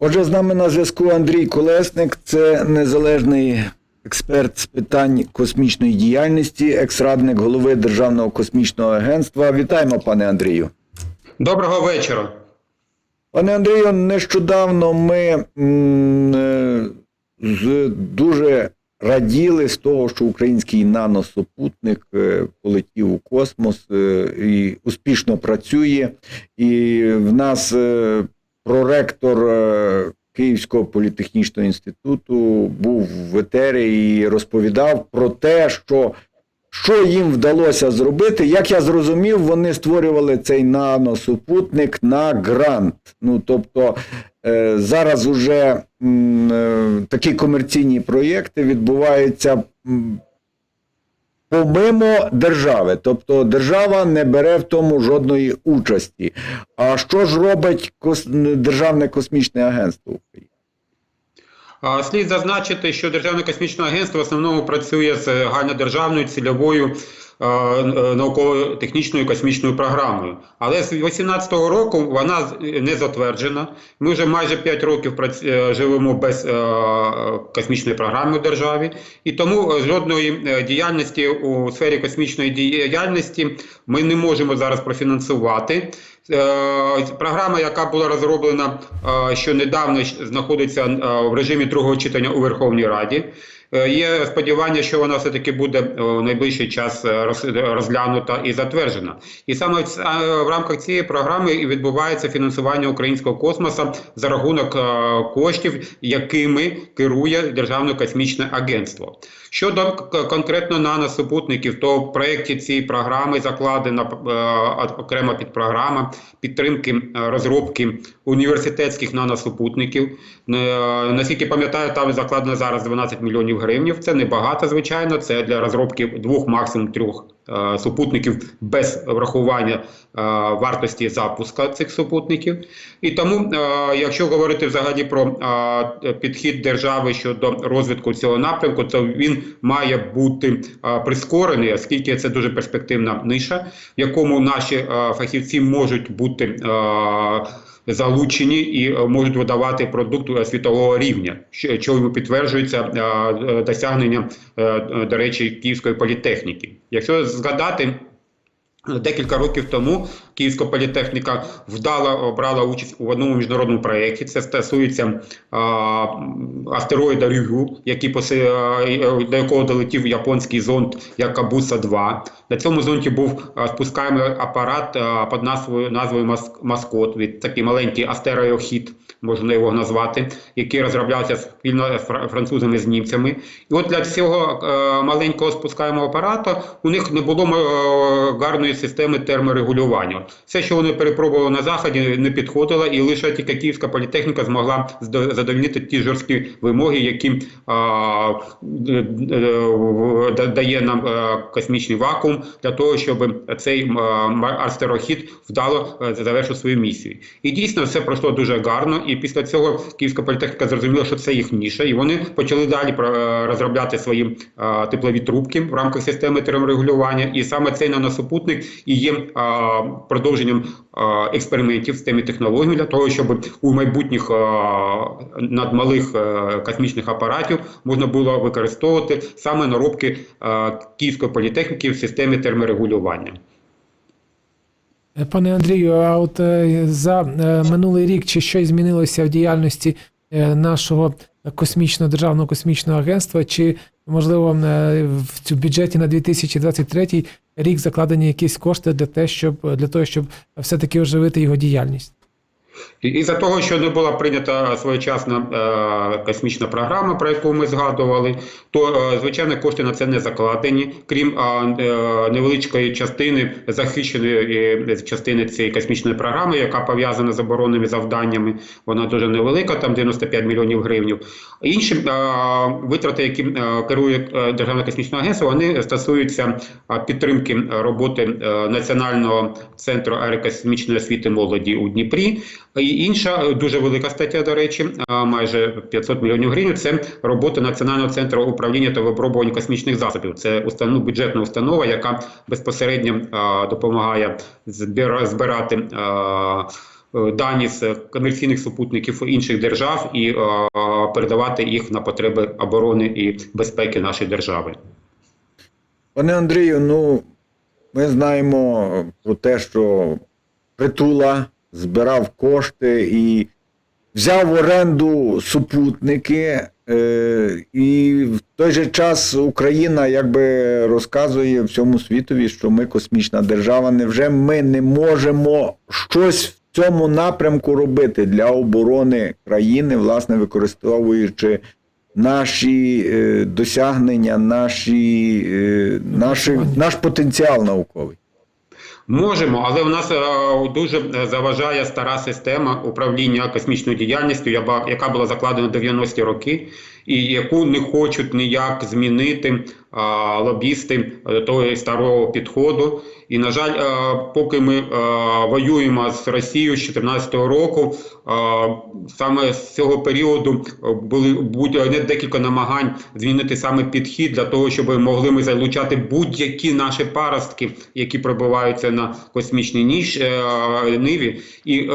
Отже, з нами на зв'язку Андрій Колесник, це незалежний експерт з питань космічної діяльності, екс-радник голови Державного космічного агентства. Вітаємо, пане Андрію. Доброго вечора. Пане Андрію, нещодавно ми е, з, дуже раділи з того, що український наносупутник е, полетів у космос е, і успішно працює. І в нас е, проректор Київського політехнічного інституту був в етері і розповідав про те, що що їм вдалося зробити? Як я зрозумів, вони створювали цей наносупутник на грант. Ну тобто е, зараз уже е, такі комерційні проєкти відбуваються помимо держави. Тобто держава не бере в тому жодної участі. А що ж робить. Державне космічне агентство України? Слід зазначити, що Державне космічне агентство в основному працює з загальнодержавною цільовою е, науково-технічною космічною програмою. Але з 2018 року вона не затверджена. Ми вже майже 5 років е, живемо без е, космічної програми в державі, і тому жодної діяльності у сфері космічної діяльності ми не можемо зараз профінансувати. Е, Програма, яка була розроблена е, що недавно знаходиться е, в режимі другого читання у Верховній Раді. Е, Є сподівання, що вона все-таки буде е, в найближчий час е, розглянута і затверджена. І саме в рамках цієї програми відбувається фінансування українського космосу за рахунок коштів, якими керує Державне космічне агентство. Щодо конкретно наносупутників, то в проєкті цієї програми закладена окрема підпрограма підтримки розробки університетських наносупутників. Наскільки пам'ятаю, там закладено зараз 12 мільйонів гривень. Це небагато, звичайно. Це для розробки двох, максимум трьох е, супутників без врахування е, вартості запуска цих супутників. І тому, е, якщо говорити взагалі про е, підхід держави щодо розвитку цього напрямку, то він має бути е, прискорений, оскільки це дуже перспективна ниша, в якому наші е, фахівці можуть бути е, залучені і е, можуть видавати продукт е, світового рівня, що підтверджується е, досягнення, до речі, Київської політехніки. Якщо згадати. Декілька років тому Київська політехніка вдало брала участь у одному міжнародному проєкті. Це стосується а, астероїда Рюгю, який а, до якого долетів японський зонд Якабуса 2 На цьому зонді був спускаємий апарат а, під назвою назвою Мас- Маскот. Від такий маленький астероохід, можна його назвати, який розроблявся спільно з фра- французами з німцями. І от для цього е, маленького спускаємого апарата у них не було е, гарної системи терморегулювання. Все, що вони перепробували на заході, не підходило, і лише тільки Київська політехніка змогла задовольнити ті жорсткі вимоги, які а, е, дає нам космічний вакуум для того, щоб цей астерохід вдало завершив свою місію. І дійсно все пройшло дуже гарно. І після цього Київська політехніка зрозуміла, що це їх ніша, і вони почали далі розробляти свої е, теплові трубки в рамках системи терморегулювання. І саме цей наносупутник і є е, продовженням е, експериментів з тими технологіями для того, щоб у майбутніх надмалих е, космічних апаратів можна було використовувати саме наробки Київської політехніки в системі терморегулювання. Е, Пане Андрію, а от е, за е, минулий рік чи щось змінилося в діяльності нашого космічного державного космічного агентства, чи можливо в бюджеті на 2023 рік закладені якісь кошти для те, щоб для того, щоб все-таки оживити його діяльність? І- Із-за того, що не була прийнята своєчасна е, космічна програма, про яку ми згадували, то е, звичайно кошти на це не закладені, крім е, невеличкої частини захищеної частини цієї космічної програми, яка пов'язана з оборонними завданнями. Вона дуже невелика, там 95 мільйонів гривень. Інші витрати, які керує Державне космічне агентство, вони стосуються підтримки роботи Національного центру аерокосмічної освіти молоді у Дніпрі. І інша е, дуже велика стаття, до речі, майже 500 мільйонів гривень. Це робота Національного центру управління та випробування космічних засобів. Це установ, бюджетна установа, яка безпосередньо а, допомагає збирати. а, е, Дані з комерційних супутників інших держав і е, передавати їх на потреби оборони і безпеки нашої держави. Пане Андрію, ну ми знаємо про те, що притула збирав кошти і взяв в оренду супутники, е, і в той же час Україна якби розказує всьому світові, що ми космічна держава. Невже ми не можемо щось в цьому напрямку робити для оборони країни, власне, використовуючи наші е, досягнення, наші, е, наші, наш потенціал науковий? Можемо, але у нас е, дуже заважає стара система управління космічною діяльністю, яка була закладена в 90-ті роки, і яку не хочуть ніяк змінити лобісти е, того старого підходу. І, на жаль, е, поки ми е, воюємо з Росією з 2014 року, саме з цього періоду були будь декілька намагань змінити саме підхід для того, щоб могли ми залучати будь-які наші паростки, які пробиваються на космічній ніж ниві, і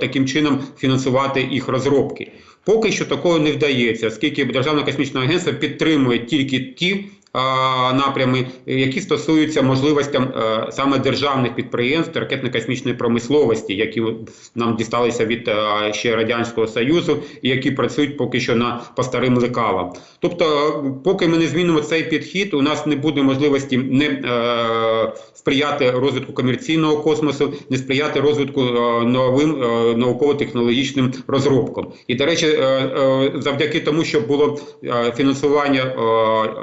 таким чином фінансувати їх розробки. Поки що такого не вдається, оскільки Державне космічне агентство підтримує тільки ті напрями, які стосуються можливостям е, саме державних підприємств ракетно-космічної промисловості, які нам дісталися від е, ще радянського союзу, і які працюють поки що на по старим лекалам. Тобто, поки ми не змінимо цей підхід, у нас не буде можливості не е, сприяти розвитку комерційного космосу, не сприяти розвитку новим науково-технологічним розробкам. І до речі, завдяки тому, що було фінансування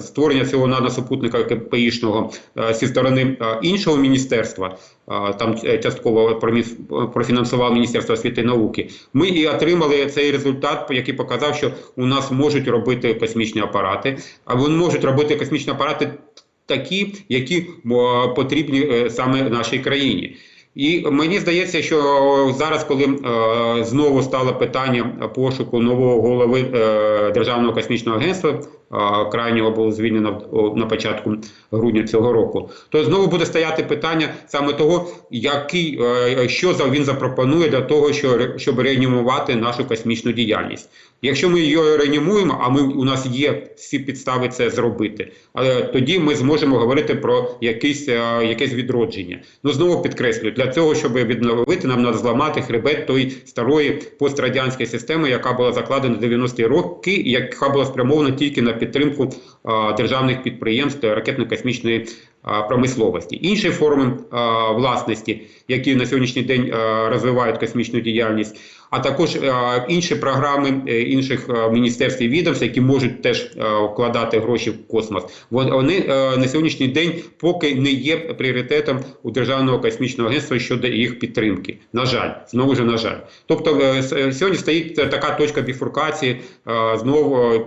створення цього наносупутника КПІшного е, зі сторони е, іншого міністерства, е, там частково профінансувало Міністерство освіти і науки. Ми і отримали цей результат, який показав, що у нас можуть робити космічні апарати, а вони можуть робити космічні апарати такі, які потрібні саме нашій країні. І мені здається, що зараз, коли е, знову стало питання пошуку нового голови е, Державного космічного агентства, е, крайнього було звільнено на початку грудня цього року, то знову буде стояти питання саме того, який е, що він запропонує для того, що, щоб реанімувати нашу космічну діяльність. Якщо ми її реанімуємо, а ми у нас є всі підстави це зробити, але тоді ми зможемо говорити про якесь, е, якесь відродження. Ну знову підкреслюю, для цього, щоб відновити, нам треба зламати хребет тої старої пострадянської системи, яка була закладена в 90-ті роки, і яка була спрямована тільки на підтримку державних підприємств ракетно-космічної промисловості. Інші форми власності, які на сьогоднішній день розвивають космічну діяльність, а також е, інші програми е, інших е, міністерств і відомств, які можуть теж вкладати гроші в космос. Вони на сьогоднішній день поки не є пріоритетом у державного космічного агентства щодо їх підтримки. На жаль, знову ж на жаль. Тобто сьогодні стоїть така точка біфуркації. Знову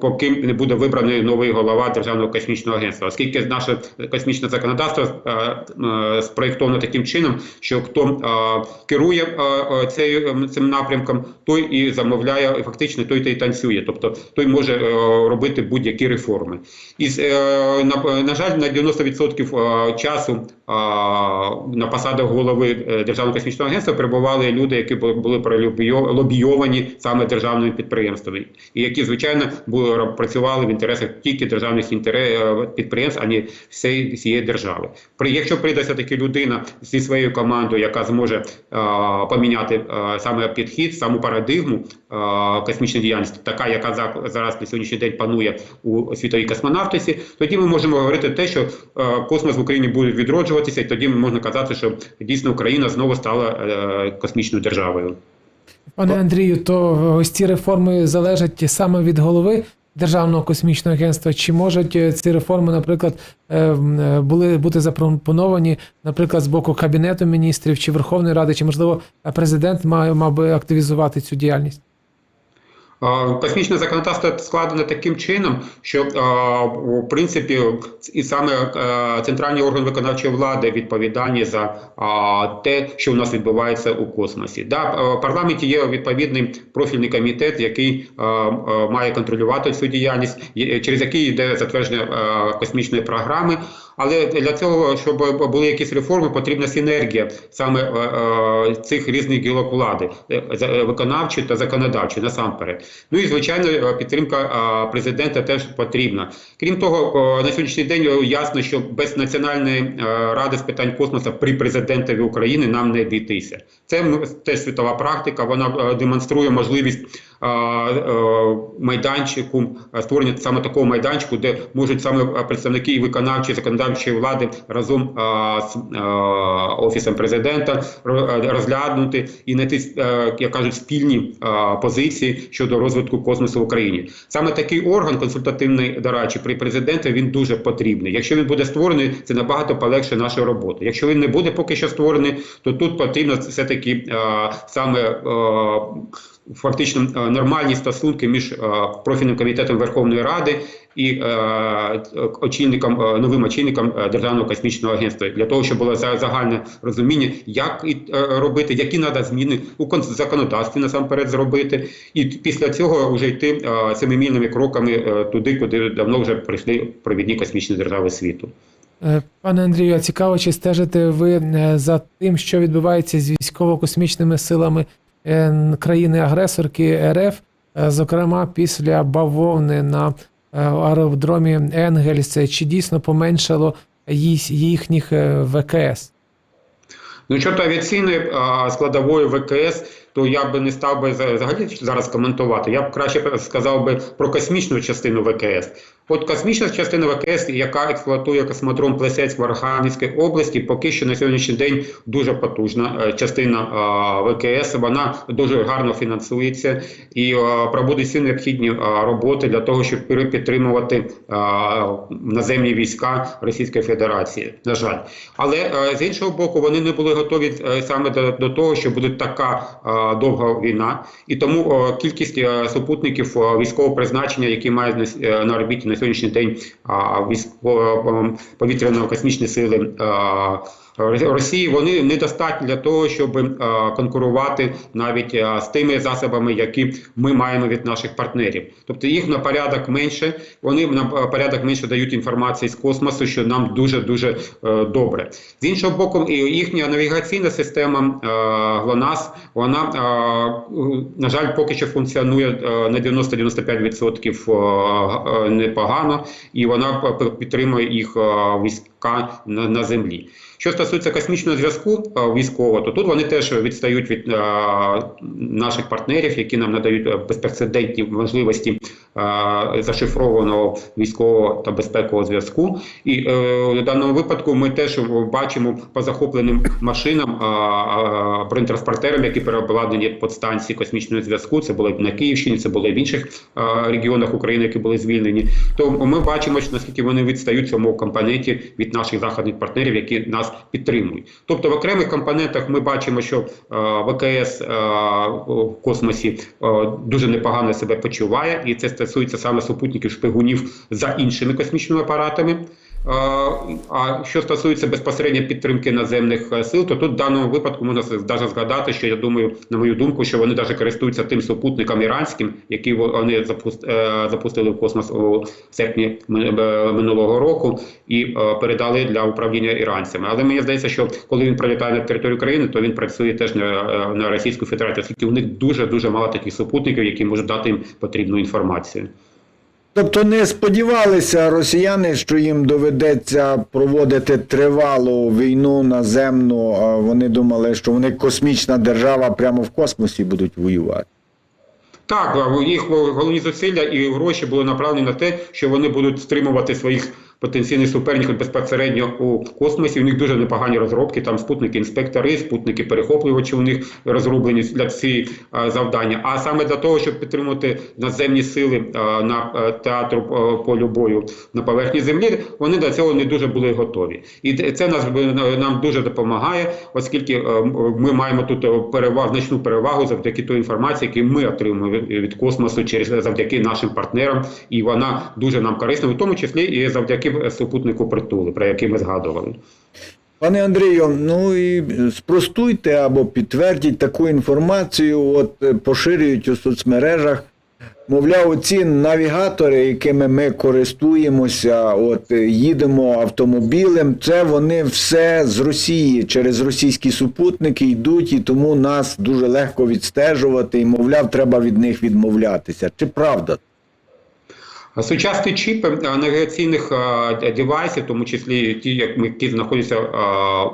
поки не буде вибраний новий голова державного космічного агентства, оскільки наше космічне законодавство спроєктовано таким чином, що хто керує е, цим напрямком, той і замовляє, фактично той та й танцює. Тобто той може е, робити будь-які реформи. І е, на, на жаль, на 90% е, часу на посадах голови Державного космічного агентства перебували люди, які були пролобійо- лобійовані саме державними підприємствами, і які, звичайно, були працювали в інтересах тільки державних підприємств, а не всієї, всієї держави. При якщо прийде таки людина зі своєю командою, яка зможе поміняти е, саме підхід, саму парадигму е, космічної діяльності, така, яка зараз на сьогоднішній день панує у світовій космонавтиці, тоді ми можемо говорити те, що е, космос в Україні буде відроджуватися, і тоді можна казати, що дійсно Україна знову стала е, космічною державою. Пане Андрію, то ось ці реформи залежать саме від голови Державного космічного агентства, чи можуть е, ці реформи, наприклад, е, е, були бути запропоновані, наприклад, з боку Кабінету міністрів чи Верховної Ради, чи можливо президент мав би активізувати цю діяльність? Космічне законодавство складено таким чином, що в принципі і саме а, центральні органи виконавчої влади відповідальні за те, що у нас відбувається у космосі. Да, в парламенті є відповідний профільний комітет, який а, має контролювати цю діяльність, через який йде затвердження космічної програми. Але для цього, щоб були якісь реформи, потрібна синергія саме е, е, цих різних гілок влади, е, е, та законодавчої насамперед. Ну і звичайно, підтримка президента теж потрібна. Крім того, на сьогоднішній день ясно, що без національної ради з питань космосу при президентові України нам не обійтися. Це теж світова практика. Вона демонструє можливість майданчику е, створення саме такого майданчику, де можуть саме представники і виконавчої законодавчої влади разом з офісом президента розглянути і знайти, як кажуть, спільні позиції щодо розвитку космосу в Україні. Саме такий орган консультативний дорадчий при президенті він дуже потрібний. Якщо він буде створений, це набагато полегшить нашу роботу. Якщо він не буде поки що створений, то тут потрібно все таки саме. Фактично е, нормальні стосунки між е, профільним комітетом Верховної Ради і е, очільником новим очільником Державного космічного агентства. Для того, щоб було за- загальне розуміння, як робити, які треба зміни у кон- законодавстві насамперед зробити, і після цього вже йти семимільними кроками туди, куди давно вже прийшли провідні космічні держави світу. Пане Андрію, а цікаво, чи стежите ви за тим, що відбувається з військово-космічними силами країни-агресорки РФ, е, зокрема після бавовни на е, аеродромі Енгельс, чи дійсно поменшало їхніх е, ВКС? Ну, щодо авіаційної складової ВКС, то я би не став би взагалі зараз коментувати. Я б краще сказав би про космічну частину ВКС. От космічна частина ВКС, яка експлуатує космодром Плесецьк в Архангельській області, поки що на сьогоднішній день дуже потужна е, частина ВКС. Вона дуже гарно фінансується і проводить всі необхідні роботи для того, щоб підтримувати наземні війська Російської Федерації. На жаль, але е, з іншого боку, вони не були готові е, саме до, того, що буде така е, довга війна, і тому е, кількість е, супутників е, військового призначення, які мають на, е, на орбіті сьогоднішній день військово повітряно-космічні сили. Росії вони недостатні для того, щоб е, конкурувати навіть е, з тими засобами, які ми маємо від наших партнерів. Тобто їх на порядок менше, вони на е, порядок менше дають інформації з космосу, що нам дуже дуже добре. З іншого боку, їхня навігаційна система ГЛОНАСС, вона на жаль, поки що функціонує на 90-95% е, е, непогано, і вона підтримує їх е, війська на, на землі. Що стосується космічного зв'язку е, військового, то тут вони теж відстають від е, наших партнерів, які нам надають е, безпрецедентні можливості е, зашифрованого військового та безпекового зв'язку. І е, в даному випадку ми теж бачимо по захопленим машинам бронетранспортерам, які переобладнані подстанції космічного зв'язку. Це було на Київщині, це було в інших е, регіонах України, які були звільнені. То ми бачимо, наскільки вони відстають в цьому компоненті від наших західних партнерів, які нас підтримують. Тобто в окремих компонентах ми бачимо, що е, ВКС е, в космосі е, дуже непогано себе почуває, і це стосується саме супутників шпигунів за іншими космічними апаратами. А що стосується безпосередньо підтримки наземних е, сил, то тут в даному випадку можна навіть згадати, що я думаю, на мою думку, що вони навіть користуються тим супутником іранським, який вони е, запустили в космос у серпні е, минулого року і передали для управління іранцями. Але мені здається, що коли він прилітає на територію країни, то він працює теж на, на Російську Федерацію, оскільки у них дуже дуже мало таких супутників, які можуть дати їм потрібну інформацію. Тобто не сподівалися росіяни, що їм доведеться проводити тривалу війну наземну. а Вони думали, що вони космічна держава прямо в космосі будуть воювати. Так, їх головні зусилля і гроші були направлені на те, що вони будуть стримувати своїх потенційний суперник безпосередньо у космосі. У них дуже непогані розробки. Там спутники інспектори, спутники перехоплювачі у них розроблені для цієї завдання. А саме для того, щоб підтримувати наземні сили на е, театру е, полю бою на поверхні землі, вони до цього не дуже були готові. І це нас е, нам дуже допомагає, оскільки ми маємо тут перевагу, значну перевагу завдяки той інформації, яку ми отримуємо від космосу через завдяки нашим партнерам, і вона дуже нам корисна, в тому числі і завдяки супутнику притули, про який ми згадували. Пане Андрію, ну і спростуйте або підтвердіть таку інформацію, от е, поширюють у соцмережах. Мовляв, ці навігатори, якими ми користуємося, от е, їдемо автомобілем, це вони все з Росії через російські супутники йдуть, і тому нас дуже легко відстежувати. І мовляв, треба від них відмовлятися. Чи правда? Сучасні чіпи навігаційних девайсів, в тому числі ті, які знаходяться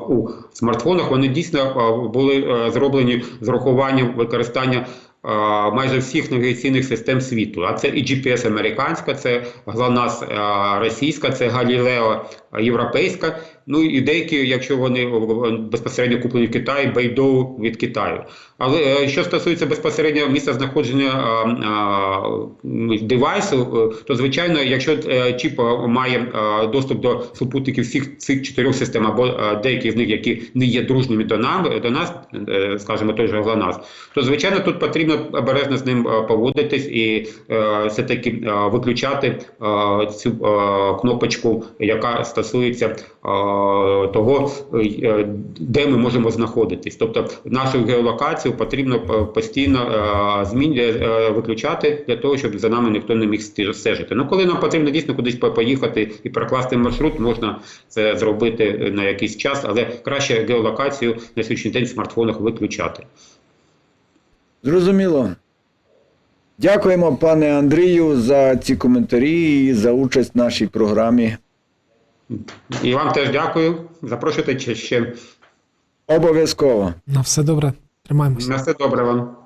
у смартфонах, вони дійсно були зроблені з урахуванням використання майже всіх навігаційних систем світу. А це і GPS американська, це е, російська, це Galileo європейська. Ну і деякі, якщо вони безпосередньо куплені в Китаї, Beidou від Китаю. Але е, що стосується безпосередньо місця знаходження девайсу, е, то звичайно, якщо е, чіп має доступ до супутників всіх цих чотирьох систем, або деякі з них, які не є дружніми до нам, до нас, скажімо, той же GLONASS, то звичайно тут потрібно обережно з ним поводитись і все таки виключати цю кнопочку, яка стосується того, е, де ми можемо знаходитись. Тобто нашу геолокацію потрібно постійно е, е, виключати для того, щоб за нами ніхто не міг стежити. Ну, коли нам потрібно дійсно кудись поїхати і прокласти маршрут, можна це зробити на якийсь час, але краще геолокацію на сьогоднішній день в смартфонах виключати. Зрозуміло. Дякуємо, пане Андрію, за ці коментарі і за участь в нашій програмі. І вам теж дякую. Запрошуйте ще-. Обов'язково. На все добре, тримаємося. На все добре вам.